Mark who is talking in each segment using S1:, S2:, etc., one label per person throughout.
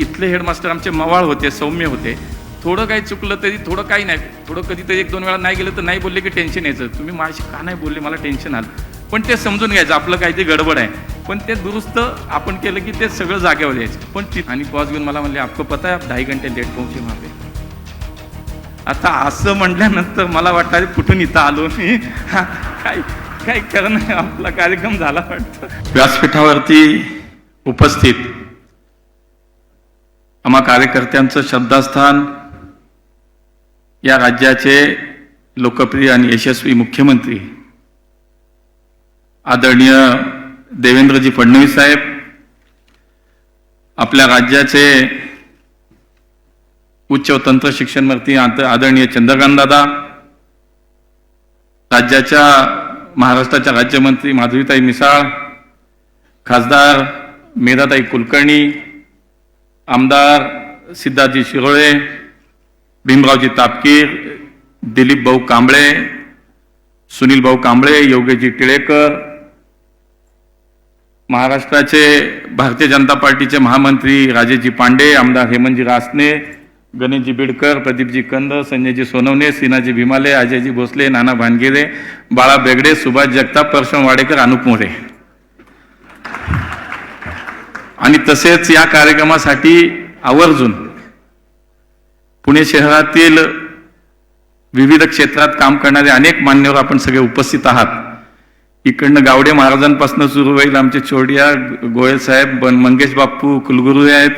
S1: इथले हेडमास्टर आमचे मवाळ होते सौम्य होते. थोडं काही चुकलं तरी थोडं काही नाही. थोडं कधीतरी एक दोन वेळा नाही गेलं तर नाही बोलले की टेन्शन यायचं. तुम्ही माझ्याशी का नाही बोलले? मला टेन्शन आलं. पण ते समजून घ्यायचं. आपलं काहीतरी गडबड आहे. पण ते दुरुस्त आपण केलं की ते सगळं जागेवर यायचं. पण ती आणि पॉज घेऊन मला म्हणले आपको पता आहे आप ढाई घंटे लेट पोहोचे मागे आता असं म्हटल्यानंतर मला वाटतं अरे कुठून इथं आलो मी? काय काय करणं? नाही आपला कार्यक्रम झाला वाटतं. व्यासपीठावरती उपस्थित आम्हा कार्यकर्त्यांचं श्रद्धास्थान या राज्याचे लोकप्रिय आणि यशस्वी मुख्यमंत्री आदरणीय देवेंद्रजी फडणवीस साहेब आपल्या राज्याचे उच्च व तंत्र शिक्षण मंत्री आदरणीय चंद्रकांत दादा राज्याच्या महाराष्ट्राच्या राज्यमंत्री माधुरीताई मिसाळ खासदार मेधाताई कुलकर्णी आमदार सिद्धार्थजी शिरोळे भीमरावजी तापकीर दिलीप भाऊ कांबळे सुनील भाऊ कांबळे योगेशजी टिळेकर महाराष्ट्राचे भारतीय जनता पार्टीचे महामंत्री राजेशजी पांडे आमदार हेमंतजी रासने गणेशजी बिडकर प्रदीपजी कंद संजयजी सोनवणे सिनाजी भीमाले अजयजी भोसले नाना भानगिरे बाळा बेगडे सुभाष जगताप परशम वाडेकर अनुप मोरे. आणि तसेच या कार्यक्रमासाठी आवर्जून पुणे शहरातील विविध क्षेत्रात काम करणारे अनेक मान्यवर आपण सगळे उपस्थित आहात. इकडनं गावडे महाराजांपासून सुरू होईल आमचे चोडिया गोयल साहेब मंगेश बाप्पू कुलगुरू आहेत.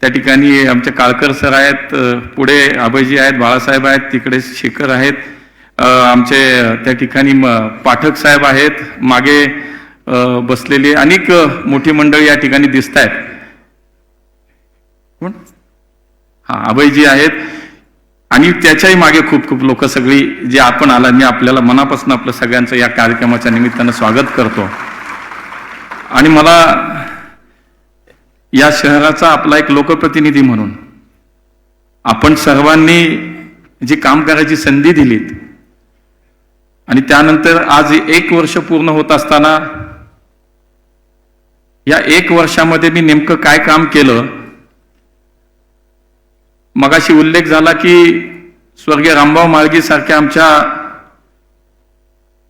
S1: त्या ठिकाणी आमचे काळकर सर आहेत पुढे अभयजी आहेत बाळासाहेब आहेत तिकडे शेखर आहेत. आमचे त्या ठिकाणी पाठक साहेब आहेत. मागे बसलेले अनेक मोठी मंडळी या ठिकाणी दिसत आहेत कोण? हा अभयजी आहेत. आणि त्याच्याही मागे खूप खूप लोक सगळी जे आपण आला मी आपल्याला मनापासून आपलं सगळ्यांचं या कार्यक्रमाच्या निमित्तानं स्वागत करतो. आणि मला या शहराचा आपला एक लोकप्रतिनिधी म्हणून आपण सर्वांनी जी काम करायची संधी दिलीत आणि त्यानंतर आज एक वर्ष पूर्ण होत असताना या एक वर्षामध्ये मी नेमकं काय काम केलं? मगाशी उल्लेख झाला की स्वर्गीय रामभाऊ माळगी सारख्या आमच्या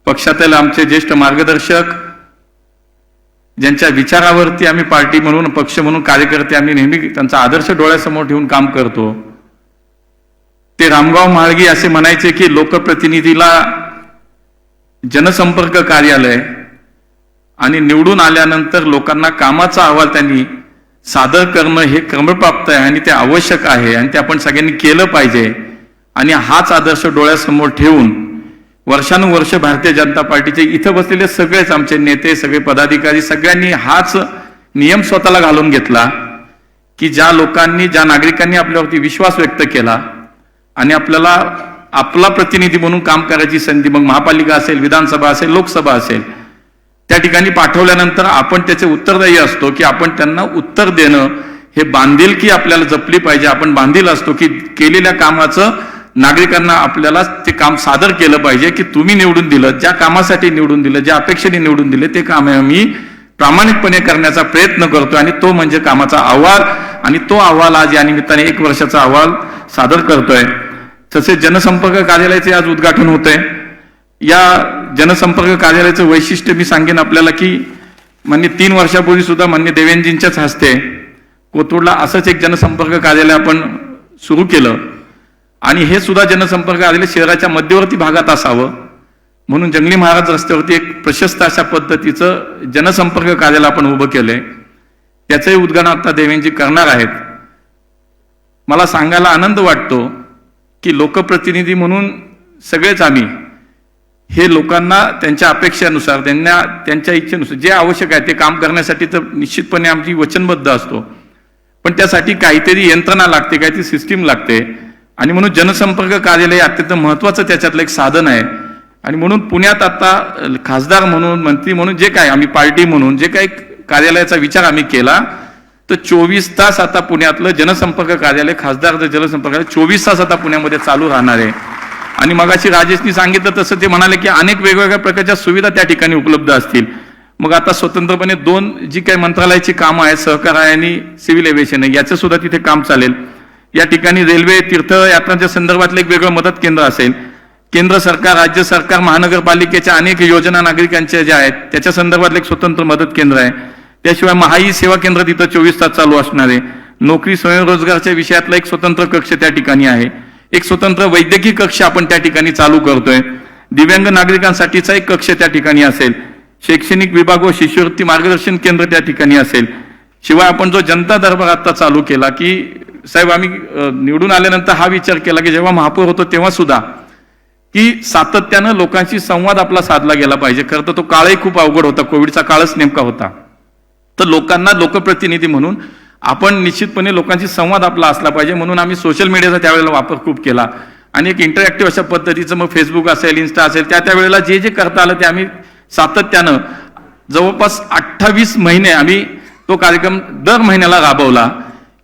S1: पक्षातील आमचे ज्येष्ठ मार्गदर्शक ज्यांच्या विचारावरती आम्ही पार्टी म्हणून पक्ष म्हणून कार्यकर्ते आम्ही नेहमी त्यांचा आदर्श डोळ्यासमोर ठेवून काम करतो. ते रामगाव माळगी असे म्हणायचे की लोकप्रतिनिधीला जनसंपर्क कार्यालय आणि निवडून आल्यानंतर लोकांना कामाचा अहवाल त्यांनी सादर करणं हे क्रमप्राप्त आहे आणि ते आवश्यक आहे आणि ते आपण सगळ्यांनी केलं पाहिजे. आणि हाच आदर्श डोळ्यासमोर ठेवून वर्षानुवर्ष भारतीय जनता पार्टीचे इथं बसलेले सगळेच आमचे नेते सगळे पदाधिकारी सगळ्यांनी हाच नियम स्वतःला घालून घेतला की ज्या लोकांनी ज्या नागरिकांनी आपल्यावरती विश्वास व्यक्त केला आणि आपल्याला आपला प्रतिनिधी म्हणून काम करायची संधी मग महापालिका असेल विधानसभा असेल लोकसभा असेल त्या ठिकाणी पाठवल्यानंतर आपण त्याचे उत्तरदायी असतो की आपण त्यांना उत्तर देणं हे बांधिलकी आपल्याला जपली पाहिजे. आपण बांधील असतो की केलेल्या कामाचं नागरिकांना आपल्याला ते काम सादर केलं पाहिजे की तुम्ही निवडून दिलं ज्या कामासाठी निवडून दिलं ज्या अपेक्षेने निवडून दिले ते काम आम्ही प्रामाणिकपणे करण्याचा प्रयत्न करतो आणि तो म्हणजे कामाचा अहवाल आणि तो अहवाल आज या निमित्ताने एक वर्षाचा अहवाल सादर करतोय. तसेच जनसंपर्क कार्यालयाचे आज उद्घाटन होतंय. या जनसंपर्क कार्यालयाचं वैशिष्ट्य मी सांगेन आपल्याला की मान्य तीन वर्षापूर्वी सुद्धा मान्य देवेंजींच्याच हस्ते कोथरूडला असंच एक जनसंपर्क कार्यालय आपण सुरू केलं. आणि हे सुद्धा जनसंपर्क कार्यालय शहराच्या मध्यवर्ती भागात असावं. म्हणून जंगली महाराज रस्त्यावरती एक प्रशस्त अशा पद्धतीचं जनसंपर्क कार्यालय आपण उभं केलंय. त्याचंही उद्घाटन आता देवेंजी करणार आहेत. मला सांगायला आनंद वाटतो की लोकप्रतिनिधी म्हणून सगळेच आम्ही हे लोकांना त्यांच्या अपेक्षेनुसार त्यांना त्यांच्या इच्छेनुसार जे आवश्यक आहे ते काम करण्यासाठी तर निश्चितपणे आमची वचनबद्ध असतो. पण त्यासाठी काहीतरी यंत्रणा लागते काहीतरी सिस्टीम लागते. आणि म्हणून जनसंपर्क कार्यालय अत्यंत महत्वाचं त्याच्यातलं एक साधन आहे. आणि म्हणून पुण्यात आता खासदार म्हणून मंत्री म्हणून जे काय आम्ही पार्टी म्हणून जे काही कार्यालयाचा विचार आम्ही केला तर चोवीस तास आता पुण्यातलं जनसंपर्क कार्यालय खासदार जनसंपर्क कार्यालय चोवीस तास आता पुण्यामध्ये चालू राहणार आहे. आणि मगाशी राजेशनी सांगितलं तसं ते म्हणाले की अनेक वेगवेगळ्या प्रकारच्या सुविधा त्या ठिकाणी उपलब्ध असतील. मग आता स्वतंत्रपणे दोन जी काही मंत्रालयाची कामं आहेत सहकार आहे आणि सिव्हिल एव्हिएशन आहे याचं सुद्धा तिथे काम चालेल. या ठिकाणी रेल्वे तीर्थयात्रांच्या संदर्भातलं एक वेगळं मदत केंद्र असेल. केंद्र सरकार राज्य सरकार महानगरपालिकेच्या अनेक योजना नागरिकांच्या ज्या आहेत त्याच्या संदर्भातलं एक स्वतंत्र मदत केंद्र आहे. त्याशिवाय महाई सेवा केंद्र तिथं चोवीस तास चालू असणार आहे. नोकरी स्वयंरोजगारच्या विषयातला एक स्वतंत्र कक्ष त्या ठिकाणी आहे. एक स्वतंत्र वैद्यकीय कक्ष आपण त्या ठिकाणी चालू करतोय. दिव्यांग नागरिकांसाठीचा एक कक्ष त्या ठिकाणी असेल. शैक्षणिक विभाग व शिष्यवृत्ती मार्गदर्शन केंद्र त्या ठिकाणी असेल. शिवाय आपण जो जनता दरबार आता चालू केला की साहेब आम्ही निवडून आल्यानंतर हा विचार केला की जेव्हा महापौर होतो तेव्हा सुद्धा की सातत्यानं लोकांशी संवाद आपला साधला गेला पाहिजे. खरं तर तो काळही खूप अवघड होता. कोविडचा काळच नेमका होता. तर लोकांना लोकप्रतिनिधी म्हणून आपण निश्चितपणे लोकांशी संवाद आपला असला पाहिजे म्हणून आम्ही सोशल मीडियाचा त्यावेळेला वापर खूप केला. आणि एक इंटरॅक्टिव्ह अशा पद्धतीचं मग फेसबुक असेल इन्स्टा असेल त्या त्यावेळेला जे जे करता आलं ते आम्ही सातत्यानं जवळपास अठ्ठावीस महिने आम्ही तो कार्यक्रम दर महिन्याला राबवला.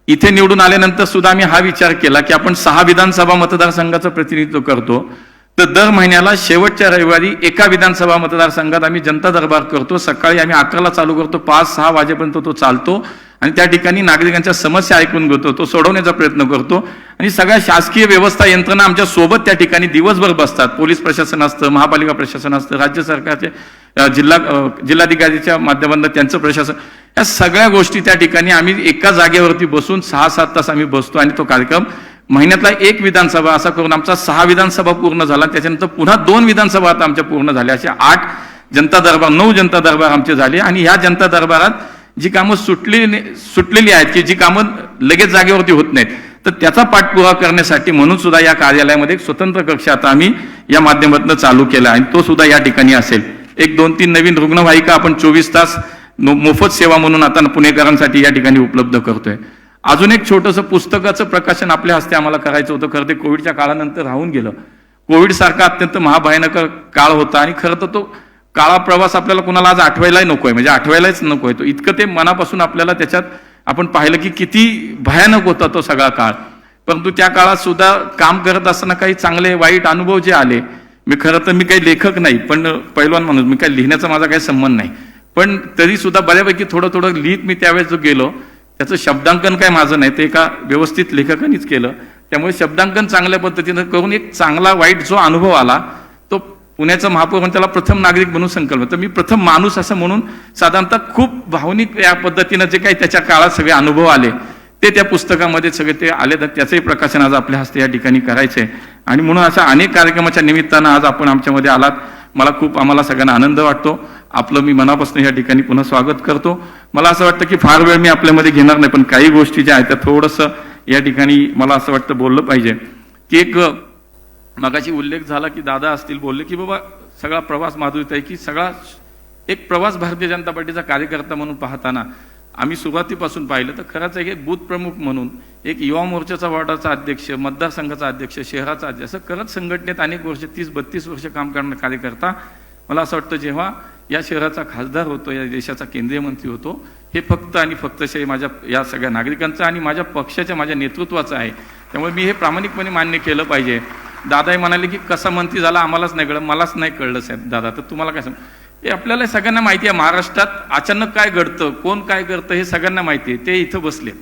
S1: इथे निवडून आल्यानंतर सुद्धा आम्ही हा विचार केला की आपण सहा विधानसभा मतदारसंघाचं प्रतिनिधित्व करतो. तर दर महिन्याला शेवटच्या रविवारी एका विधानसभा मतदारसंघात आम्ही जनता दरबार करतो. सकाळी आम्ही अकराला चालू करतो पाच सहा वाजेपर्यंत तो चालतो. आणि त्या ठिकाणी नागरिकांच्या समस्या ऐकून घेतो तो सोडवण्याचा प्रयत्न करतो. आणि सगळ्या शासकीय व्यवस्था यंत्रणा आमच्यासोबत त्या ठिकाणी दिवसभर बसतात. पोलीस प्रशासन असतं महापालिका प्रशासन असतं राज्य सरकारचे जिल्हा जिल्हाधिकारीच्या माध्यमातून त्यांचं प्रशासन. या सगळ्या गोष्टी त्या ठिकाणी आम्ही एका जागेवरती बसून सहा सात तास आम्ही बसतो आणि तो कार्यक्रम महिन्यातला एक विधानसभा असा करून आमचा सहा विधानसभा पूर्ण झाला. त्याच्यानंतर पुन्हा दोन विधानसभा आता आमच्या पूर्ण झाल्या. असे आठ जनता दरबार नऊ जनता दरबार आमचे झाले. आणि ह्या जनता दरबारात जी कामं सुटलेली सुटलेली आहेत की जी कामं लगेच जागेवरती होत नाहीत तर त्याचा पाठपुरावा करण्यासाठी म्हणून सुद्धा या कार्यालयामध्ये एक स्वतंत्र कक्ष आता आम्ही या माध्यमातून चालू केला आणि तो सुद्धा या ठिकाणी असेल. एक दोन तीन नवीन रुग्णवाहिका आपण चोवीस तास मोफत सेवा म्हणून आता पुणेकरांसाठी या ठिकाणी उपलब्ध करतोय. अजून एक छोटंसं पुस्तकाचं प्रकाशन आपल्या हस्ते आम्हाला करायचं होतं. खरं ते कोविडच्या काळानंतर राहून गेलं. कोविडसारखा अत्यंत महाभयानक काळ होता आणि खरं तर तो काळा प्रवास आपल्याला कुणाला आज आठवायलाही नको आहे म्हणजे आठवायलाच नको आहे तो इतकं ते मनापासून आपल्याला त्याच्यात आपण पाहिलं की किती भयानक होता तो सगळा काळ. परंतु त्या काळात सुद्धा काम करत असताना काही चांगले वाईट अनुभव जे आले मी खरं तर मी काही लेखक नाही पण पैलवान म्हणून मी काही लिहिण्याचा माझा काही संबंध नाही. पण तरी सुद्धा बऱ्यापैकी थोडं थोडं लिहित मी त्यावेळेस जो गेलो त्याचं शब्दांकन काय माझं नाही ते एका व्यवस्थित लेखकानेच केलं. त्यामुळे शब्दांकन चांगल्या पद्धतीनं करून एक चांगला वाईट जो अनुभव आला पुण्याचं महापौर म्हणून त्याला प्रथम नागरिक म्हणून संकल्प तर मी प्रथम माणूस असं म्हणून साधारणतः खूप भावनिक या पद्धतीनं जे काही त्याच्या काळात सगळे अनुभव आले ते त्या पुस्तकामध्ये सगळे ते आले. तर त्याचंही प्रकाशन आज आपल्या हस्ते या ठिकाणी करायचे आणि म्हणून अशा अनेक कार्यक्रमाच्या निमित्तानं आज आपण आमच्यामध्ये आलात. मला खूप आम्हाला सगळ्यांना आनंद वाटतो. आपलं मी मनापासून या ठिकाणी पुन्हा स्वागत करतो. मला असं वाटतं की फार वेळ मी आपल्यामध्ये घेणार नाही पण काही गोष्टी ज्या आहेत त्या थोडंसं या ठिकाणी मला असं वाटतं बोललं पाहिजे. की एक मगाशी उल्लेख झाला की दादा असतील बोलले की बाबा सगळा प्रवास माधुरीताई की सगळा एक प्रवास भारतीय जनता पार्टीचा कार्यकर्ता म्हणून पाहताना आम्ही सुरुवातीपासून पाहिलं तर खरंच एक बूथ प्रमुख म्हणून एक युवा मोर्चाचा वॉर्डाचा अध्यक्ष मतदारसंघाचा अध्यक्ष शहराचा अध्यक्ष असं करत संघटनेत अनेक वर्ष तीस बत्तीस वर्ष काम करणारा कार्यकर्ता मला असं वाटतं जेव्हा या शहराचा खासदार होतो या देशाचा केंद्रीय मंत्री होतो हे फक्त आणि फक्त माझ्या या सगळ्या नागरिकांचं आणि माझ्या पक्षाच्या माझ्या नेतृत्वाचं आहे. त्यामुळे मी हे प्रामाणिकपणे मान्य केलं पाहिजे. दादाही म्हणाले की कसा मंत्री झाला आम्हालाच नाही कळलं मलाच नाही कळलं साहेब दादा तर तुम्हाला काय सांग? हे आपल्याला सगळ्यांना माहिती आहे महाराष्ट्रात अचानक काय घडतं कोण काय करतं हे सगळ्यांना माहिती आहे ते इथं बसलेत.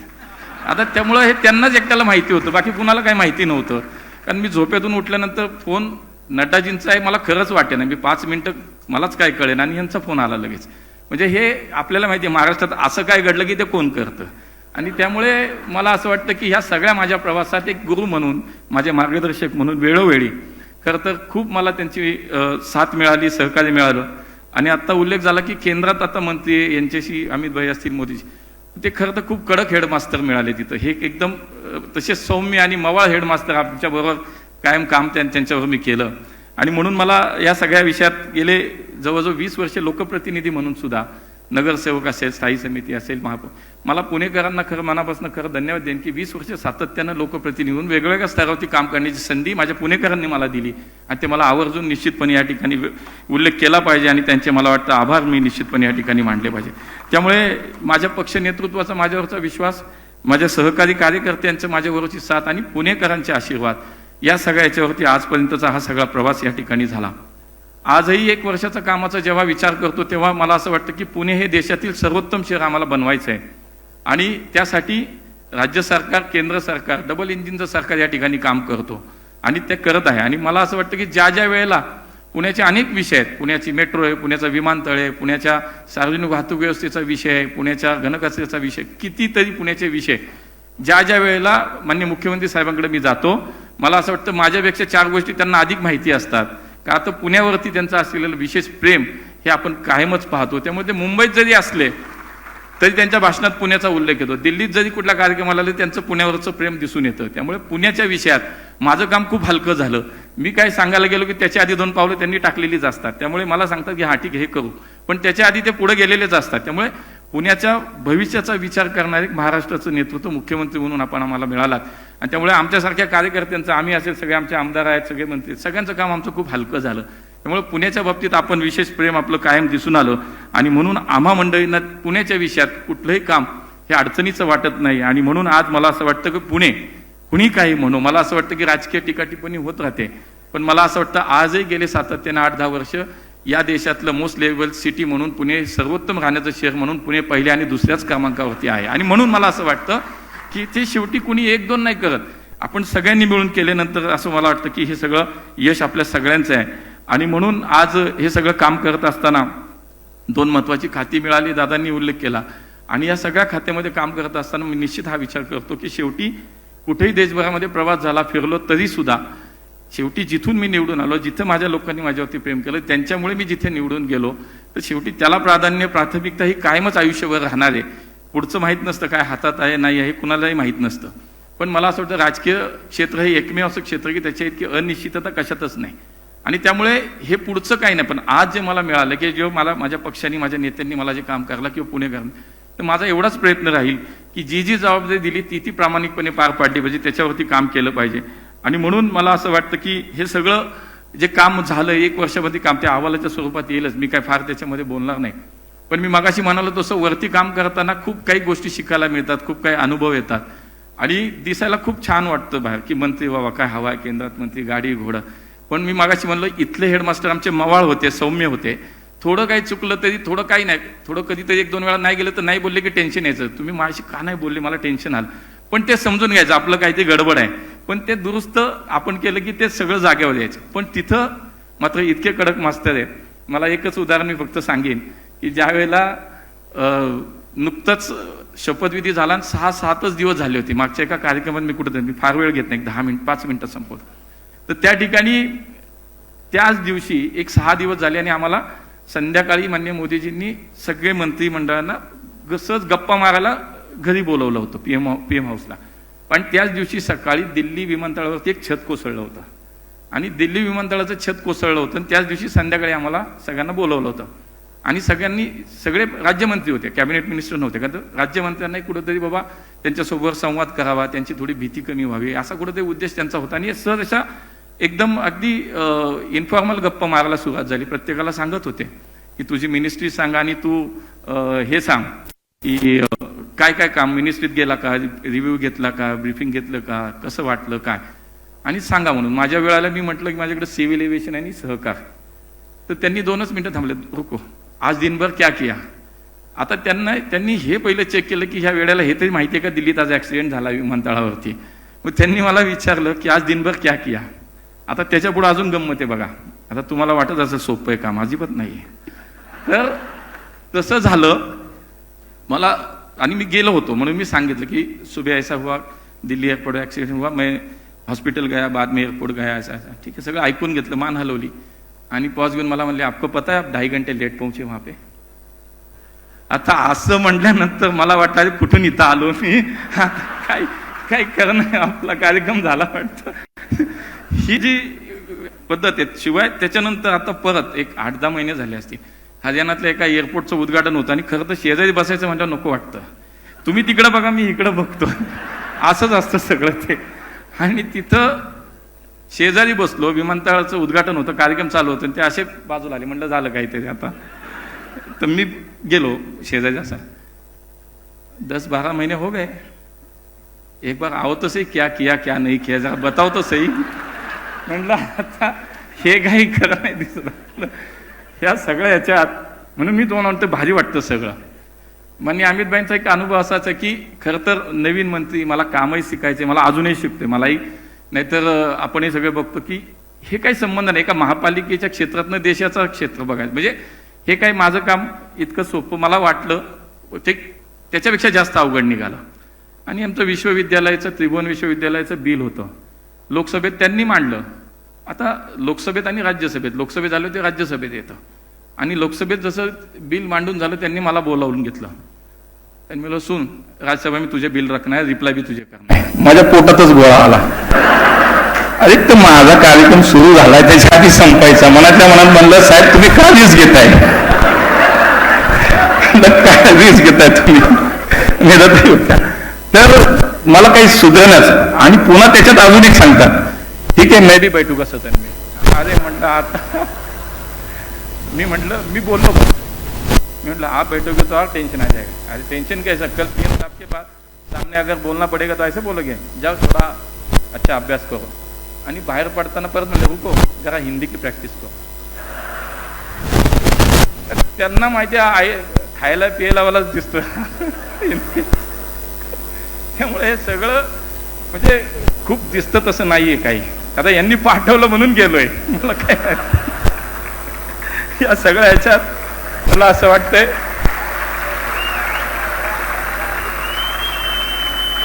S1: आता त्यामुळं हे त्यांनाच एकट्याला माहिती होतं बाकी कुणाला काही माहिती नव्हतं. कारण मी झोपेतून उठल्यानंतर फोन नटाजींचा आहे मला खरंच वाटे ना मी पाच मिनटं मलाच काय कळेन आणि यांचा फोन आला लगेच. म्हणजे हे आपल्याला माहिती आहे महाराष्ट्रात असं काय घडलं की ते कोण करतं? आणि त्यामुळे मला असं वाटतं की ह्या सगळ्या माझ्या प्रवासात एक गुरु म्हणून माझे मार्गदर्शक म्हणून वेळोवेळी खरं तर खूप मला त्यांची साथ मिळाली सहकार्य मिळालं. आणि आता उल्लेख झाला की केंद्रात आता मंत्री यांच्याशी अमित भाई असतील मोदीजी. ते खरं तर खूप कडक हेडमास्तर मिळाले तिथं. हे एकदम तसेच तसे सौम्य आणि मवाळ हेडमास्तर आमच्याबरोबर कायम काम त्यांच्याबरोबर मी केलं. आणि म्हणून मला या सगळ्या विषयात गेले जवळजवळ वीस वर्षे लोकप्रतिनिधी म्हणून सुद्धा नगरसेवक असेल स्थायी समिती असेल महापौर. मला पुणेकरांना खरं मनापासून खरं धन्यवाद देईन की वीस वर्ष सातत्यानं लोकप्रतिनिधी होऊन वेगवेगळ्या स्तरावरती काम करण्याची संधी माझ्या पुणेकरांनी मला दिली. आणि ते मला आवर्जून निश्चितपणे या ठिकाणी उल्लेख केला पाहिजे आणि त्यांचे मला वाटतं आभार मी निश्चितपणे या ठिकाणी मांडले पाहिजे. त्यामुळे माझ्या पक्ष नेतृत्वाचा माझ्यावरचा विश्वास माझ्या सहकारी कार्यकर्त्यांचं माझ्याबरोबरची साथ आणि पुणेकरांचे आशीर्वाद या सगळ्या याच्यावरती आजपर्यंतचा हा सगळा प्रवास या ठिकाणी झाला. आजही एक वर्षाचा कामाचा जेव्हा विचार करतो तेव्हा मला असं वाटतं की पुणे हे देशातील सर्वोत्तम शहर आम्हाला बनवायचं आहे आणि त्यासाठी राज्य सरकार केंद्र सरकार डबल इंजिनचं सरकार या ठिकाणी काम करतो. आणि ते करत आहे. आणि मला असं वाटतं की ज्या ज्या वेळेला पुण्याचे अनेक विषय आहेत पुण्याची मेट्रो आहे पुण्याचा विमानतळ आहे पुण्याच्या सार्वजनिक वाहतूक व्यवस्थेचा विषय आहे पुण्याच्या घनकचऱ्याचा विषय कितीतरी पुण्याचे विषय ज्या ज्या वेळेला मान्य मुख्यमंत्री साहेबांकडे मी जातो मला असं वाटतं माझ्यापेक्षा चार गोष्टी त्यांना अधिक माहिती असतात. का तर पुण्यावरती त्यांचं असलेलं विशेष प्रेम हे आपण कायमच पाहतो. त्यामुळे ते मुंबईत जरी असले तरी त्यांच्या भाषणात पुण्याचा उल्लेख येतो. दिल्लीत जरी कुठला कार्यक्रम आला तरी त्यांचं पुण्यावरचं प्रेम दिसून येतं. त्यामुळे पुण्याच्या विषयात माझं काम खूप हलकं झालं. मी काय सांगायला गेलो की त्याच्या आधी दोन पावलं त्यांनी टाकलेलीच असतात. त्यामुळे मला सांगतात की हा ठीक हे करू. पण त्याच्या आधी ते पुढे गेलेलेच असतात. त्यामुळे पुण्याच्या भविष्याचा विचार करणारे महाराष्ट्राचं नेतृत्व मुख्यमंत्री म्हणून आपण आम्हाला मिळालात. आणि त्यामुळे आमच्यासारख्या कार्यकर्त्यांचं आम्ही असेल सगळे आमचे आमदार आहेत सगळे मंत्री सगळ्यांचं काम आमचं खूप हलकं झालं. त्यामुळे पुण्याच्या बाबतीत आपण विशेष प्रेम आपलं कायम दिसून आलं. आणि म्हणून आम्हा मंडळींना पुण्याच्या विषयात कुठलंही काम हे अडचणीचं वाटत नाही. आणि म्हणून आज मला असं वाटतं की पुणे कुणी काही म्हणू मला असं वाटतं की राजकीय टीकाटिप्पणी होत राहते. पण मला असं वाटतं आजही गेले सातत्याने आठ दहा वर्ष या देशातलं मोस्ट लेवल सिटी म्हणून पुणे सर्वोत्तम राहण्याचं शहर म्हणून पुणे पहिल्या आणि दुसऱ्याच क्रमांकावरती आहे. आणि म्हणून मला असं वाटतं की ते शेवटी कुणी एक दोन नाही करत. आपण सगळ्यांनी मिळून केल्यानंतर असं मला वाटतं की हे सगळं यश आपल्या सगळ्यांचं आहे. आणि म्हणून आज हे सगळं काम करत असताना दोन महत्वाची खाती मिळाली दादांनी उल्लेख केला. आणि या सगळ्या खात्यामध्ये काम करत असताना मी निश्चित हा विचार करतो की शेवटी कुठेही देशभरामध्ये प्रवास झाला फिरलो तरी सुद्धा शेवटी जिथून मी निवडून आलो जिथं माझ्या लोकांनी माझ्यावरती प्रेम केलं त्यांच्यामुळे मी जिथे निवडून गेलो तर शेवटी त्याला प्राधान्य प्राथमिकता ही कायमच आयुष्यभर राहणार आहे. पुढचं माहीत नसतं काय हातात आहे नाही आहे हे कुणालाही माहीत नसतं. पण मला असं वाटतं राजकीय क्षेत्र हे एकमेव असं क्षेत्र की त्याच्या इतकी अनिश्चितता कशातच नाही. आणि त्यामुळे हे पुढचं काही नाही पण आज जे मला मिळालं की जेव्हा मला माझ्या पक्षाने माझ्या नेत्यांनी मला जे काम करायला किंवा पुणे करणं तर माझा एवढाच प्रयत्न राहील की जी जी जबाबदारी दिली ती ती प्रामाणिकपणे पार पाडली पाहिजे त्याच्यावरती काम केलं पाहिजे. आणि म्हणून मला असं वाटतं की हे सगळं जे काम झालं एक वर्षामध्ये काम त्या अहवालाच्या स्वरूपात येईलच. मी काय फार त्याच्यामध्ये बोलणार नाही. पण मी मगाशी म्हणालो तसं वरती काम करताना खूप काही गोष्टी शिकायला मिळतात खूप काही अनुभव येतात. आणि दिसायला खूप छान वाटतं बाहेर की मंत्री बाबा काय हवा आहे केंद्रात मंत्री गाडी घोडा. पण मी मागाशी म्हणलं इथले हेडमास्टर आमचे मवाळ होते सौम्य होते. थोडं काही चुकलं तरी थोडं काही नाही थोडं कधीतरी एक दोन वेळा नाही गेलं तर नाही बोलले की टेन्शन यायचं. तुम्ही माझ्याशी का नाही बोलले मला टेन्शन आलं. पण ते समजून घ्यायचं आपलं काहीतरी गडबड आहे. पण ते दुरुस्त आपण केलं की ते सगळं जागेवर यायचं. पण तिथं मात्र इतके कडक मास्तर आहेत. मला एकच उदाहरण मी फक्त सांगेन की ज्या वेळेला नुकतंच शपथविधी झाला आणि सहा सातच दिवस झाले होते. मागच्या एका कार्यक्रमात मी कुठं मी फार वेळ घेत नाही दहा मिनिट पाच मिनटं संपवतो. तर त्या ठिकाणी त्याच दिवशी एक सहा दिवस झाले आणि आम्हाला संध्याकाळी मान्य मोदीजींनी सगळे मंत्रिमंडळांना ग- सहज गप्पा मारायला घरी बोलवलं होतं पी एम पी एम हाऊसला. पण त्याच दिवशी सकाळी दिल्ली विमानतळावरती एक छत कोसळलं होतं. आणि दिल्ली विमानतळाचं छत कोसळलं होतं आणि त्याच दिवशी संध्याकाळी आम्हाला सगळ्यांना बोलवलं होतं. आणि सगळ्यांनी सगळे राज्यमंत्री होते कॅबिनेट मिनिस्टर नव्हते. का तर राज्यमंत्र्यांनाही कुठंतरी बाबा त्यांच्यासोबत संवाद करावा त्यांची थोडी भीती कमी व्हावी असा कुठंतरी उद्देश त्यांचा होता. आणि सर अशा एकदम अगदी इन्फॉर्मल गप्पा मारायला सुरुवात झाली. प्रत्येकाला सांगत होते की तुझी मिनिस्ट्री सांग आणि तू हे सांग की काय काय काम मिनिस्ट्रीत गेला का? रिव्ह्यू घेतला का? ब्रीफिंग घेतलं का? कसं वाटलं? काय? आणि सांगा म्हणून. माझ्या वेळेला मी म्हटलं की माझ्याकडे सिव्हिल एव्हिएशन आणि सहकार. तर त्यांनी दोनच मिनिटं थांबले रुको. आज दिनभर क्या किया? आता त्यांना त्यांनी हे पहिलं चेक केलं की ह्या वेळेला हे तरी माहिती आहे का दिल्लीत आज ॲक्सिडेंट झाला विमानतळावरती? मग त्यांनी मला विचारलं की आज दिनभर क्या किया? आता त्याच्यापुढं अजून गंमत आहे बघा. आता तुम्हाला वाटत असं सोपं आहे काम अजिबात नाही तर तसं झालं. मला आणि मी गेलो होतो. म्हणून मी सांगितलं की सुबह ऐसा हुआ दिल्ली एअरपोर्ट ॲक्सिडेंट हुआ मैं हॉस्पिटल गया बाद में एअरपोर्ट गया ऐसा ऐसा. ठीक आहे सगळं ऐकून घेतलं मान हलवली. आणि पॉज घेऊन मला म्हणले आपको पता है आप ढाई घंटे लेट पोहोचे वहां पे. आता असं म्हटल्यानंतर मला वाटलं अरे कुठून इथं आलो मी? काय काय करणं आपला कार्यक्रम झाला वाटतं. ही जी पद्धत आहे शिवाय त्याच्यानंतर आता परत एक आठ दहा महिने झाले असतील. हरियाणातल्या एका एअरपोर्टचं उद्घाटन होतं आणि खरं तर शेजारी बसायचं म्हटलं नको वाटतं. तुम्ही तिकडं बघा मी इकडं बघतो. असंच असतं सगळं ते. आणि तिथं शेजारी बसलो विमानतळाचं उद्घाटन होतं कार्यक्रम चालू होतं आणि ते असे बाजूला आले. म्हणलं झालं काहीतरी आता. तर मी गेलो शेजारी असा. दस बारा महीने हो गए. एक बार आओ तो सही क्या किया क्या नाही किया जरा बताओ तो सही. म्हणलं आता हे काही खरं नाही दिसत. ह्या सगळ्या ह्याच्यात म्हणून मी तुम्हाला म्हणतो भारी वाटतं सगळं. म्हणजे अमितबाईंचा एक अनुभव असायचा की खरं तर नवीन मंत्री मला कामही शिकायचे मला अजूनही शिकते मलाही नाहीतर आपण हे सगळे बघतो की हे काही संबंध नाही. एका महापालिकेच्या क्षेत्रातनं देशाचं क्षेत्र बघायचं. म्हणजे हे काही माझं काम इतकं सोपं मला वाटलं ते त्याच्यापेक्षा जास्त अवघड निघालं. आणि आमचं विश्वविद्यालयाचं त्रिभुवन विश्वविद्यालयाचं बिल होतं. लोकसभेत त्यांनी मांडलं. आता लोकसभेत आणि राज्यसभेत लोकसभेत झालं ते राज्यसभेत येतं. आणि लोकसभेत जसं बिल मांडून झालं त्यांनी मला बोलावून घेतलं. त्यांनी मला सुन राज्यसभा मी तुझे बिल रखणार रिप्लाय बी तुझे करणार. माझ्या पोटातच गोळा आला. अरे तर माझा कार्यक्रम सुरू झालाय त्याच्या आधी संपायचा. मनातल्या मनात म्हणलं साहेब तुम्ही का रिस्क घेताय? म्हणलं, काय रिस्क घेताय तुम्ही? मी होत्या तर मला काही सुधरण्याच आणि पुन्हा त्याच्यात अजून एक सांगतात. ठीक आहे मैं भी बैठू का सदन में. अरे म्हटलं आता मी म्हटलं मी बोललो. मी म्हटलं आप बैठोगे तो और टेंशन आ जाएगा। अरे टेंशन कैसा? कल पी साहब के पास सामने अगर बोलना पड़ेगा तो ऐसे बोलोगे जाओ थोड़ा अच्छा अभ्यास करो। आणि बाहेर पडताना परत म्हणजे रुको जरा हिंदी की प्रॅक्टिस करो। त्यांना माहिती आहे खायला पियलावालाच दिसतो त्यामुळे हे सगळं म्हणजे खूप दिसतं तसं नाहीये काही. आता यांनी पाठवलं म्हणून गेलोय. मला काय या सगळ्या ह्याच्यात मला असं वाटतंय?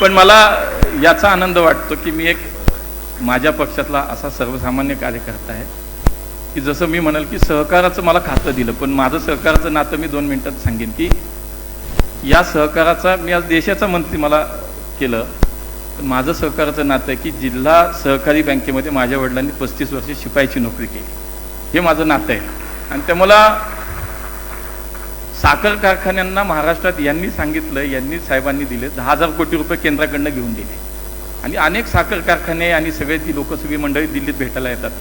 S1: पण मला याचा आनंद वाटतो की मी एक माझ्या पक्षातला असा सर्वसामान्य कार्यकर्ता आहे की जसं मी म्हणाल की सहकाराचं मला खातं दिलं पण माझं सहकाराचं नातं मी दोन मिनिटात सांगेन की या सहकाराचा मी आज देशाचा मंत्री मला केलं पण माझं सहकाराचं नातं आहे की जिल्हा सहकारी बँकेमध्ये माझ्या वडिलांनी पस्तीस वर्ष शिपाईची नोकरी केली. हे माझं नातं आहे. आणि ते मला साखर कारखान्यांना महाराष्ट्रात यांनी सांगितलं यांनी साहेबांनी दिले दहा हजार कोटी रुपये केंद्राकडनं घेऊन दिले. आणि अनेक साखर कारखाने आणि सगळे ती लोक सगळी मंडळी दिल्लीत भेटायला येतात.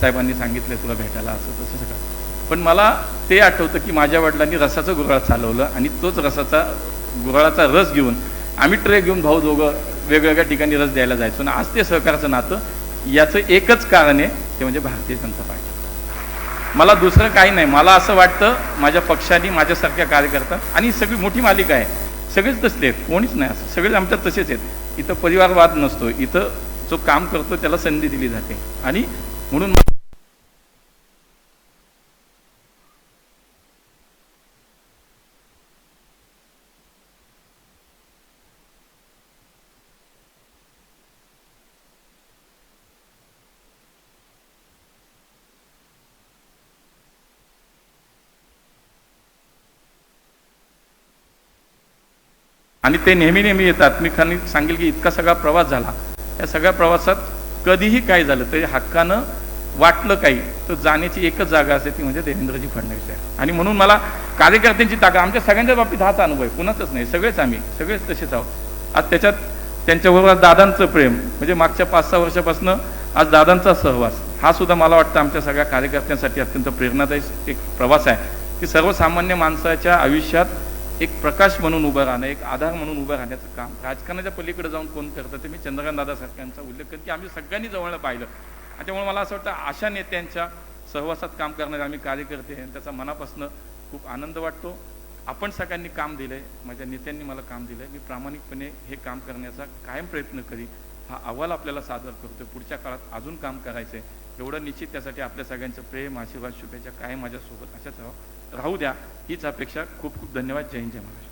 S1: साहेबांनी सांगितलं तुला भेटायला असं तसं सगळं. पण मला ते आठवतं की माझ्या वडिलांनी रसाचं गुराळ चालवलं आणि तोच रसाचा गुराळाचा रस घेऊन आम्ही ट्रे घेऊन भाऊ दोघं वेगवेगळ्या ठिकाणी रस द्यायला जायचो. आणि आज ते सहकाराचं नातं याचं एकच कारण आहे ते म्हणजे भारतीय जनता पार्टी. मला दुसरं काही नाही. मला असं वाटतं माझ्या पक्षाने माझ्यासारख्या कार्यकर्ता आणि सगळी मोठी मालिका आहे. सगळेच तसले आहेत. कोणीच नाही. असं सगळेच आमच्यात तसेच आहेत. इथं परिवारवाद नसतो. इथं जो काम करतो त्याला संधी दिली जाते. आणि म्हणून आणि ते नेहमी नेहमी येतात. मी खाली सांगेल की इतका सगळा प्रवास झाला. या सगळ्या प्रवासात कधीही काय झालं तरी हक्कानं वाटलं काही तर जाण्याची एकच जागा असते ती म्हणजे देवेंद्रजी फडणवीस आहे. आणि म्हणून मला कार्यकर्त्यांची ताकद आमच्या सगळ्यांच्या बाबतीत हाच अनुभव आहे. कुणाचाच नाही. सगळेच आम्ही सगळेच तसेच आहोत. आज त्याच्यात त्यांच्याबरोबर दादांचं प्रेम म्हणजे मागच्या पाच सहा वर्षापासून आज दादांचा सहवास हा सुद्धा मला वाटतं आमच्या सगळ्या कार्यकर्त्यांसाठी अत्यंत प्रेरणादायी एक प्रवास आहे. की सर्वसामान्य माणसाच्या आयुष्यात एक प्रकाश म्हणून उभं राहणं एक आधार म्हणून उभं राहण्याचं काम. राजकारणाच्या पलीकडे जाऊन कोण करतं ते मी चंद्रकांत दादा सारख्यांचा उल्लेख करेन की आम्ही सगळ्यांनी जवळ पाहिलं. आणि त्यामुळे मला असं वाटतं अशा नेत्यांच्या सहवासात काम करणारे आम्ही कार्यकर्ते आहे त्याचा मनापासून खूप आनंद वाटतो. आपण सगळ्यांनी काम दिलं आहे माझ्या नेत्यांनी मला काम दिलं आहे मी प्रामाणिकपणे हे काम करण्याचा कायम प्रयत्न करी हा अहवाल आपल्याला सादर करतोय. पुढच्या काळात अजून काम करायचं आहे एवढं निश्चित त्यासाठी आपल्या सगळ्यांचं प्रेम आशीर्वाद शुभेच्छा कायम माझ्यासोबत अशाच राहू. राहू द्या. हीच अपेक्षा खूप खूप धन्यवाद जय हिंद जय महाराष्ट्र.